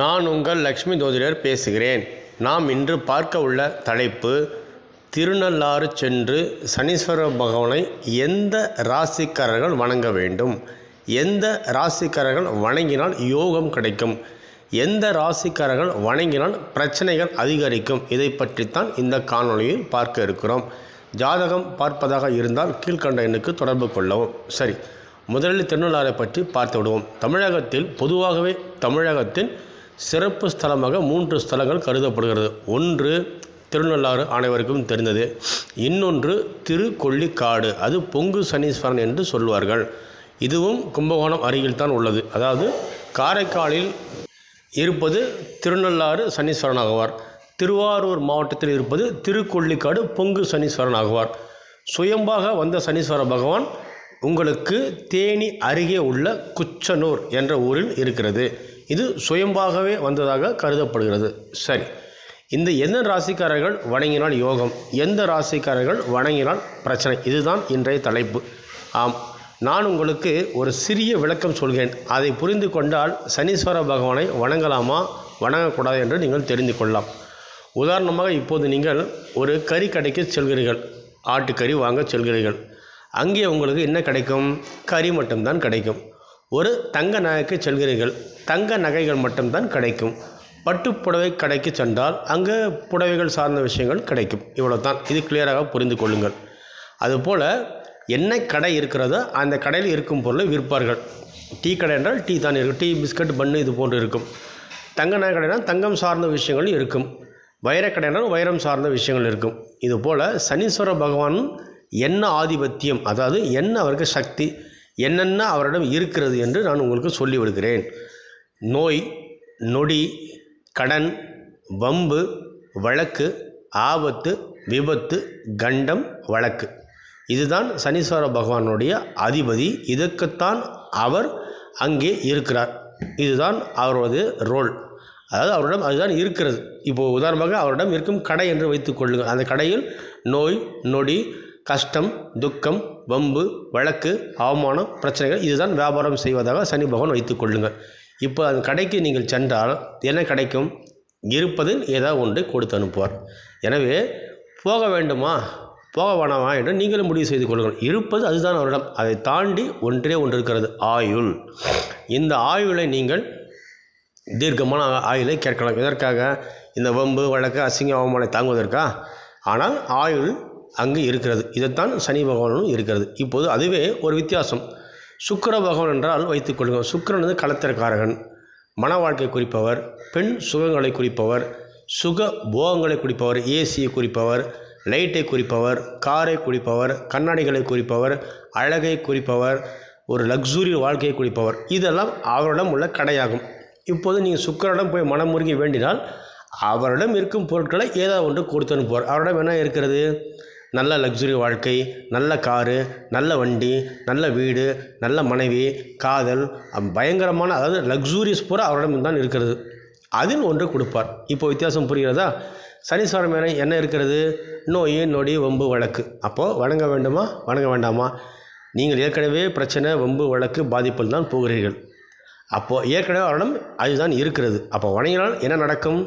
நான் உங்கள் லக்ஷ்மி ஜோதிடர் பேசுகிறேன். நாம் இன்று பார்க்க உள்ள தலைப்பு திருநள்ளாறு சென்று சனீஸ்வர பகவானை எந்த ராசிக்காரர்கள் வணங்க வேண்டும்? எந்த ராசிக்காரர்கள் வணங்கினால் யோகம் கிடைக்கும்? எந்த ராசிக்காரர்கள் வணங்கினால் பிரச்சனைகள் அதிகரிக்கும்? இதை பற்றித்தான் இந்த காணொளியில் பார்க்க இருக்கிறோம். ஜாதகம் பார்ப்பதாக இருந்தால் கீழ்க்கண்ட எண்ணுக்கு தொடர்பு கொள்ளவும். சரி முதலில் திருநள்ளாறை பற்றி பார்த்து விடுவோம். தமிழகத்தில் பொதுவாகவே தமிழகத்தின் சிறப்பு ஸ்தலமாக மூன்று ஸ்தலங்கள் கருதப்படுகிறது. ஒன்று திருநள்ளாறு அனைவருக்கும் தெரிந்தது. இன்னொன்று திருக்கொள்ளிக்காடு. அது பொங்கு சனீஸ்வரன் என்று சொல்வார்கள். இதுவும் கும்பகோணம் அருகில் தான் உள்ளது. அதாவது காரைக்காலில் இருப்பது திருநள்ளாறு சனீஸ்வரன் ஆகுவார். திருவாரூர் மாவட்டத்தில் இருப்பது திருக்கொள்ளிக்காடு பொங்கு சனீஸ்வரன் ஆகுவார். சுயம்பாக வந்த சனீஸ்வர பகவான் உங்களுக்கு தேனி அருகே உள்ள குச்சனூர் என்ற ஊரில் இருக்கிறது. இது சுயம்பாகவே வந்ததாக கருதப்படுகிறது. சரி. இந்த எந்த ராசிக்காரர்கள் வணங்கினால் யோகம் எந்த ராசிக்காரர்கள் வணங்கினால் பிரச்சனை? இதுதான் இன்றைய தலைப்பு. ஆம். நான் உங்களுக்கு ஒரு சிறிய விளக்கம் சொல்கிறேன். அதை புரிந்து கொண்டால் சனீஸ்வர பகவானை வணங்கலாமா வணங்கக்கூடாது என்று நீங்கள் தெரிந்து கொள்ளலாம். உதாரணமாக இப்போது நீங்கள் ஒரு கறி கடைக்கு செல்கிறீர்கள். ஆட்டுக்கறி வாங்க செல்கிறீர்கள். அங்கே உங்களுக்கு என்ன கிடைக்கும்? கறி மட்டும்தான் கிடைக்கும். ஒரு தங்க நகைக்கு செல்கிறீர்கள். தங்க நகைகள் மட்டும்தான் கிடைக்கும். பட்டுப்புடவை கடைக்கு சென்றால் அங்கே புடவைகள் சார்ந்த விஷயங்கள் கிடைக்கும். இவ்வளோ தான் இது கிளியராக புரிந்து கொள்ளுங்கள். அதுபோல் என்ன கடை இருக்கிறதோ அந்த கடையில் இருக்கும் பொருளை விற்பார்கள். டீ கடை என்றால் டீ தான் இருக்கும். டீ பிஸ்கட் பண்ணு இது போன்று இருக்கும். தங்க நகை கடைனால் தங்கம் சார்ந்த விஷயங்கள் இருக்கும். வைரக்கடைனால் வைரம் சார்ந்த விஷயங்கள் இருக்கும். இதுபோல் சனீஸ்வர பகவான் என்ன ஆதிபத்தியம் அதாவது என்ன அவருக்கு சக்தி என்னென்ன அவரிடம் இருக்கிறது என்று நான் உங்களுக்கு சொல்லி விடுகிறேன். நோய் நொடி கடன் வம்பு வழக்கு ஆபத்து விபத்து கண்டம் வழக்கு. இதுதான் சனீஸ்வர பகவானுடைய அதிபதி. இதற்குத்தான் அவர் அங்கே இருக்கிறார். இதுதான் அவரது ரோல் அதாவது அவரிடம் அதுதான் இருக்கிறது. இப்போது உதாரணமாக அவரிடம் இருக்கும் கடை என்று வைத்துக் கொள்ளுங்கள். அந்த கடையில் நோய் நொடி கஷ்டம் துக்கம் வம்பு வழக்கு அவமானம் பிரச்சனைகள் இதுதான் வியாபாரம் செய்வதாக சனி பகவான் வைத்துக் கொள்ளுங்கள். இப்போ அந்த கடைக்கு நீங்கள் சென்றால் என்ன கிடைக்கும்? இருப்பது ஏதாவது ஒன்றை கொடுத்து அனுப்புவார். எனவே போக வேண்டுமா? போக வேணாமா என்று நீங்களும் முடிவு செய்து கொள்ளுங்கள். இருப்பது அதுதான் அவரிடம். அதை தாண்டி ஒன்றே ஒன்று இருக்கிறது ஆயுள். இந்த ஆயுளை நீங்கள் தீர்க்கமான ஆயுளை கேட்கலாம். எதற்காக? இந்த வம்பு வழக்கு அசிங்க அவமானம் தாங்குவதற்கா? ஆனால் ஆயுள் அங்கு இருக்கிறது. இதைத்தான் சனி பகவானும் இருக்கிறது. இப்போது அதுவே ஒரு வித்தியாசம். சுக்கர பகவான் என்றால் வைத்துக்கொள்ளுங்கள் சுக்கிரன் வந்து களத்திரக்காரகன் மன வாழ்க்கை குறிப்பவர் பெண் சுகங்களை குறிப்பவர் சுக போகங்களை குறிப்பவர் ஏசியை குறிப்பவர் லைட்டை குறிப்பவர் காரை குறிப்பவர் கண்ணாடிகளை குறிப்பவர் அழகை குறிப்பவர் ஒரு லக்ஸுரி வாழ்க்கையை குறிப்பவர். இதெல்லாம் அவரிடம் உள்ள கடையாகும். இப்போது நீங்கள் சுக்கரிடம் போய் மனம் முருகி வேண்டினால் அவரிடம் இருக்கும் பொருட்களை ஏதாவது ஒன்று கொடுத்து அனுப்புவார். அவரிடம் என்ன இருக்கிறது? நல்ல லக்ஸுரி வாழ்க்கை நல்ல காரு நல்ல வண்டி நல்ல வீடு நல்ல மனைவி காதல் பயங்கரமான அதாவது லக்ஸூரியஸ் பூரா அவரிடம் தான் இருக்கிறது. அதில் ஒன்று கொடுப்பார். இப்போ வித்தியாசம் புரிகிறதா? சனீஸ்வரம் மேலே என்ன இருக்கிறது? நோய் நொடி வம்பு வழக்கு. அப்போது வணங்க வேண்டுமா? வணங்க வேண்டாமா? நீங்கள் ஏற்கனவே பிரச்சனை வம்பு வழக்கு பாதிப்பில் தான் போகிறீர்கள். அப்போது ஏற்கனவே அவரிடம் அதுதான் இருக்கிறது. அப்போ வணங்கினால் என்ன நடக்கும்?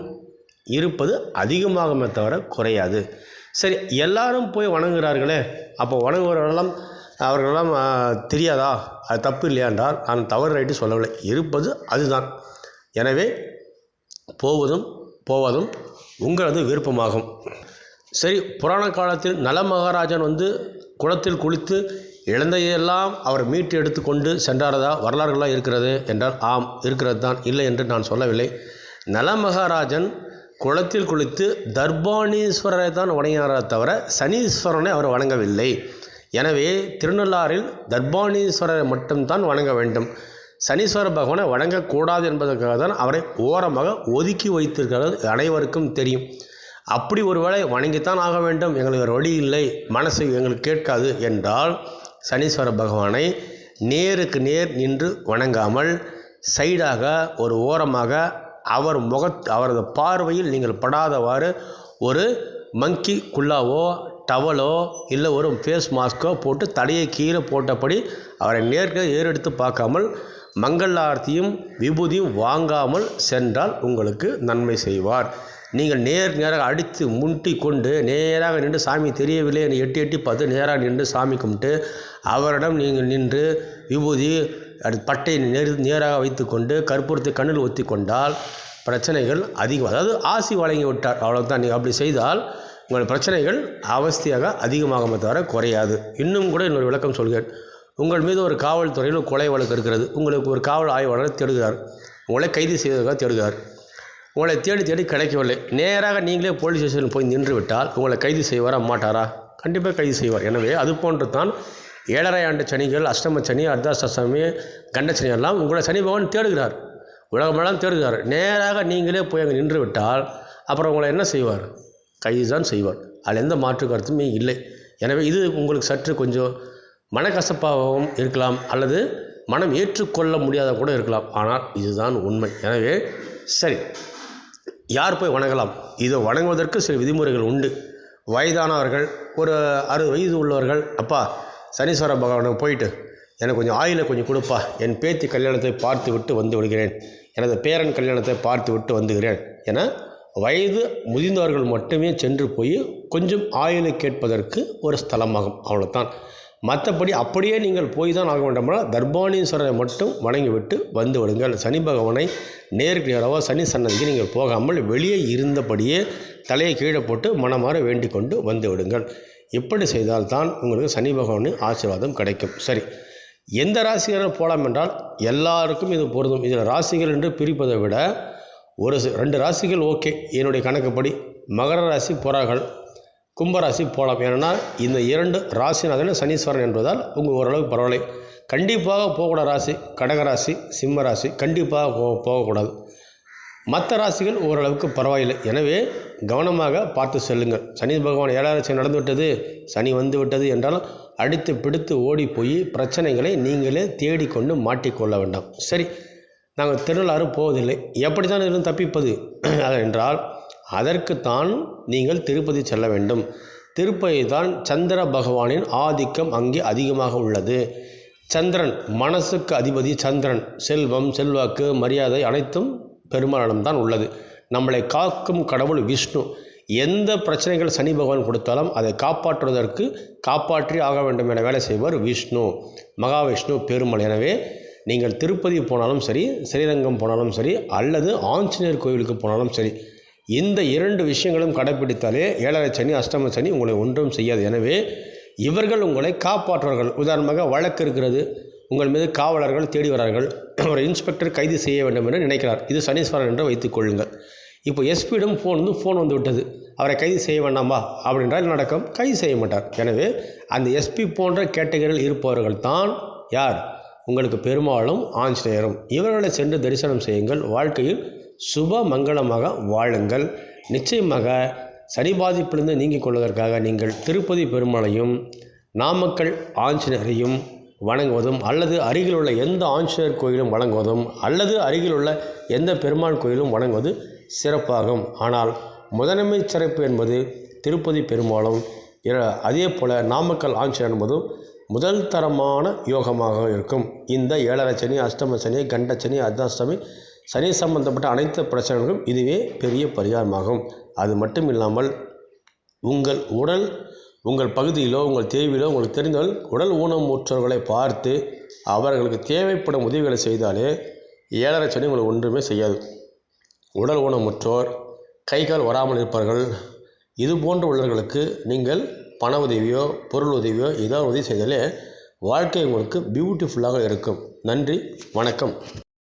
இருப்பது அதிகமாகுமே தவிர குறையாது. சரி எல்லாரும் போய் வணங்குகிறார்களே. அப்போ வணங்குகிறவர்களெல்லாம் அவர்களெல்லாம் தெரியாதா? அது தப்பு இல்லையா என்றால் நான் தவறு ரைட்டு சொல்லவில்லை. இருப்பது அதுதான். எனவே போவதும் போவதும் உங்களது விருப்பமாகும். சரி புராண காலத்தில் நல மகாராஜன் வந்து குளத்தில் குளித்து இழந்தையெல்லாம் அவர் மீட்டு எடுத்துக்கொண்டு சென்றாரதா? வரலாறுகளாக இருக்கிறது என்றால் ஆம் இருக்கிறது தான் இல்லை என்று நான் சொல்லவில்லை. நல மகாராஜன் குளத்தில் குளித்து தர்பாணீஸ்வரரை தான் வணங்கினாரே தவிர சனீஸ்வரனை அவர் வணங்கவில்லை. எனவே திருநள்ளாறில் தர்பாணீஸ்வரரை மட்டும்தான் வணங்க வேண்டும். சனீஸ்வர பகவானை வணங்கக்கூடாது என்பதற்காக தான் அவரை ஓரமாக ஒதுக்கி வைத்திருக்கிறது அனைவருக்கும் தெரியும். அப்படி ஒருவேளை வணங்கித்தான் ஆக வேண்டும் எங்களுக்கு வேறு வழி இல்லை மனசு எங்களுக்கு கேட்காது என்றால் சனீஸ்வர பகவானை நேருக்கு நேர் நின்று வணங்காமல் சைடாக ஒரு ஓரமாக அவர் முகத் அவரது பார்வையில் நீங்கள் படாதவாறு ஒரு மங்கி குல்லாவோ டவலோ இல்லை ஒரு ஃபேஸ் மாஸ்க்கோ போட்டு தலையை கீழே போட்டபடி அவரை நேர்க்க ஏறெடுத்து பார்க்காமல் மங்களார்த்தியும் விபூதியும் வாங்காமல் சென்றால் உங்களுக்கு நன்மை செய்வார். நீங்கள் நேர் நேராக அடித்து முட்டி கொண்டு நேராக நின்று சாமி தெரியவில்லை என்று எட்டி எட்டி பார்த்து நேராக நின்று சாமி கும்பிட்டு அவரிடம் நீங்கள் நின்று விபூதி அது பட்டை நேர் நேராக வைத்துக்கொண்டு கற்பூரத்தை கண்ணில் ஒத்தி கொண்டால் பிரச்சனைகள் அதிகம். அதாவது ஆசி வழங்கி விட்டார். அவ்வளோதான் நீங்கள் அப்படி செய்தால் உங்கள் பிரச்சனைகள் அவஸ்தையாக அதிகமாகுமே தவிர குறையாது. இன்னும் கூட இன்னொரு விளக்கம் சொல்கிறேன். உங்கள் மீது ஒரு காவல்துறையில் கொலை வழக்கு இருக்கிறது. உங்களுக்கு ஒரு காவல் ஆய்வாளர் தேடுகிறார். உங்களை கைது செய்வதற்காக தேடுகிறார். உங்களை தேடி தேடி கிடைக்கவில்லை. நேராக நீங்களே போலீஸ் ஸ்டேஷனில் போய் நின்று விட்டால் உங்களை கைது செய்வாரா? மாட்டாரா? கண்டிப்பாக கைது செய்வார். எனவே அது போன்று தான் ஏழரை ஆண்டு சனிகள் அஷ்டம சனி அர்த்தாஷ்டமி கண்டசனி எல்லாம் உங்களை சனி பகவான் தேடுகிறார். உலகமெல்லாம் தேடுகிறார். நேராக நீங்களே போய் அங்கே நின்று விட்டால் அப்புறம் உங்களை என்ன செய்வார்? கைது தான் செய்வார். அதில் எந்த மாற்று கருத்துமே இல்லை. எனவே இது உங்களுக்கு சற்று கொஞ்சம் மனக்கசப்பாகவும் இருக்கலாம் அல்லது மனம் ஏற்றுக்கொள்ள முடியாத கூட இருக்கலாம். ஆனால் இதுதான் உண்மை. எனவே சரி யார் போய் வணங்கலாம்? இதை வணங்குவதற்கு சில விதிமுறைகள் உண்டு. வயதானவர்கள் ஒரு அறுபது வயது உள்ளவர்கள் அப்பா சனீஸ்வர பகவானுக்கு போயிட்டு எனக்கு கொஞ்சம் ஆயிலை கொஞ்சம் கொடுப்பா. என் பேத்தி கல்யாணத்தை பார்த்து விட்டு வந்து விடுகிறேன். எனது பேரன் கல்யாணத்தை பார்த்து விட்டு வந்துகிறேன் என வயது முதிர்ந்தவர்கள் மட்டுமே சென்று போய் கொஞ்சம் ஆயிலை கேட்பதற்கு ஒரு ஸ்தலமாகும். அவ்வளோதான் மற்றபடி அப்படியே நீங்கள் போய் தான் ஆக வேண்டுமானால் தர்பானீஸ்வரரை மட்டும் வணங்கிவிட்டு வந்து விடுங்கள். சனி பகவானை நேருக்கு நேரவோ சனி சன்னதிக்கு நீங்கள் போகாமல் வெளியே இருந்தபடியே தலையை கீழே போட்டு மனமாற வேண்டிக் கொண்டு வந்து விடுங்கள். இப்படி செய்தால்தான் உங்களுக்கு சனி பகவானின் ஆசீர்வாதம் கிடைக்கும்? சரி எந்த ராசிக்காரர் போகலாம் என்றால் எல்லாருக்கும் இது பொருந்தும். இதில் ராசிகள் என்று பிரிப்பதை விட ஒரு ரெண்டு ராசிகள் ஓகே. என்னுடைய கணக்குப்படி மகர ராசி புறாகள் கும்பராசி போகலாம் ஏன்னா இந்த இரண்டு ராசிநாதன் சனீஸ்வரன் என்பதால் உங்கள் ஓரளவுக்கு பரவாயில்லை. கண்டிப்பாக போகக்கூடாத ராசி கடகராசி சிம்ம ராசி கண்டிப்பாக போ போகக்கூடாது. மற்ற ராசிகள் ஓரளவுக்கு பரவாயில்லை. எனவே கவனமாக பார்த்து செல்லுங்கள். சனி பகவான் ஏழாயிரம் சனி நடந்து விட்டது சனி வந்து விட்டது என்றால் அடித்து பிடித்து ஓடி போய் பிரச்சனைகளை நீங்களே தேடிக்கொண்டு மாட்டிக்கொள்ள வேண்டாம். சரி நாங்கள் திருநள்ளாறு போவதில்லை. எப்படி தான் இருந்து தப்பிப்பது என்றால் அதற்குத்தான் நீங்கள் திருப்பதி செல்ல வேண்டும். திருப்பதி தான் சந்திர பகவானின் ஆதிக்கம் அங்கே அதிகமாக உள்ளது. சந்திரன் மனசுக்கு அதிபதி சந்திரன். செல்வம் செல்வாக்கு மரியாதை அனைத்தும் பெருமாளிடம்தான் உள்ளது. நம்மளை காக்கும் கடவுள் விஷ்ணு. எந்த பிரச்சனைகள் சனி பகவான் கொடுத்தாலும் அதை காப்பாற்றுவதற்கு காப்பாற்றி ஆக வேண்டும் என வேலை செய்வார் விஷ்ணு. மகாவிஷ்ணு பெருமாள். எனவே நீங்கள் திருப்பதி போனாலும் சரி ஸ்ரீரங்கம் போனாலும் சரி அல்லது ஆஞ்சநேயர் கோவிலுக்கு போனாலும் சரி இந்த இரண்டு விஷயங்களும் கடைப்பிடித்தாலே ஏழரை சனி அஷ்டம சனி உங்களை ஒன்றும் செய்யாது. எனவே இவர்கள் உங்களை காப்பாற்றுவார்கள். உதாரணமாக வழக்கு இருக்கிறது. உங்கள் மீது காவலர்கள் தேடி வரார்கள். ஒரு இன்ஸ்பெக்டர் கைது செய்ய வேண்டும் என்று நினைக்கிறார். இது சனீஸ்வரன் என்று வைத்துக் கொள்ளுங்கள். இப்போ எஸ்பியிடம் ஃபோன் வந்து ஃபோன் வந்து விட்டது. அவரை கைது செய்ய வேண்டாமா? அப்படின்றால் நடக்கும்? கைது செய்ய மாட்டார். எனவே அந்த எஸ்பி போன்ற கேட்டகரியில் இருப்பவர்கள் தான் யார்? உங்களுக்கு பெருமாளும் ஆஞ்சநேயரும். இவர்களை சென்று தரிசனம் செய்யுங்கள். வாழ்க்கையில் சுப மங்களமாக வாழுங்கள். நிச்சயமாக சனி பாதிப்பிலிருந்து நீங்கிக் கொள்வதற்காக நீங்கள் திருப்பதி பெருமாளையும் நாமக்கல் ஆஞ்சநேயரையும் வணங்குவதும் அல்லது அருகில் உள்ள எந்த ஆஞ்சநேயர் கோயிலும் வணங்குவதும் அல்லது அருகில் உள்ள எந்த பெருமாள் கோயிலும் வணங்குவது சிறப்பாகும். ஆனால் முதன்மை சிறப்பு என்பது திருப்பதி பெருமாளும் அதே போல் நாமக்கல் ஆஞ்சநேயர் என்பதும் முதல் தரமான யோகமாக இருக்கும். இந்த ஏழரை சனி அஷ்டம சனி கண்ட சனி அர்த்தாஷ்டமி சனி சம்பந்தப்பட்ட அனைத்து பிரச்சனைகளும் இதுவே பெரிய பரிகாரமாகும். அது மட்டும் இல்லாமல் உங்கள் உடல் உங்கள் பகுதியிலோ உங்கள் தேவையிலோ உங்களுக்கு தெரிந்தவர்கள் உடல் ஊனமுற்றவர்களை பார்த்து அவர்களுக்கு தேவைப்படும் உதவிகளை செய்தாலே ஏழரை சனி உங்களுக்கு ஒன்றுமே செய்யாது. உடல் ஊனமுற்றோர் கை கால் வராமல் இருப்பார்கள். இது போன்ற உள்ளவர்களுக்கு நீங்கள் பண உதவியோ பொருள் உதவியோ ஏதாவது உதவி செய்தாலே வாழ்க்கை உங்களுக்கு பியூட்டிஃபுல்லாக இருக்கும். நன்றி வணக்கம்.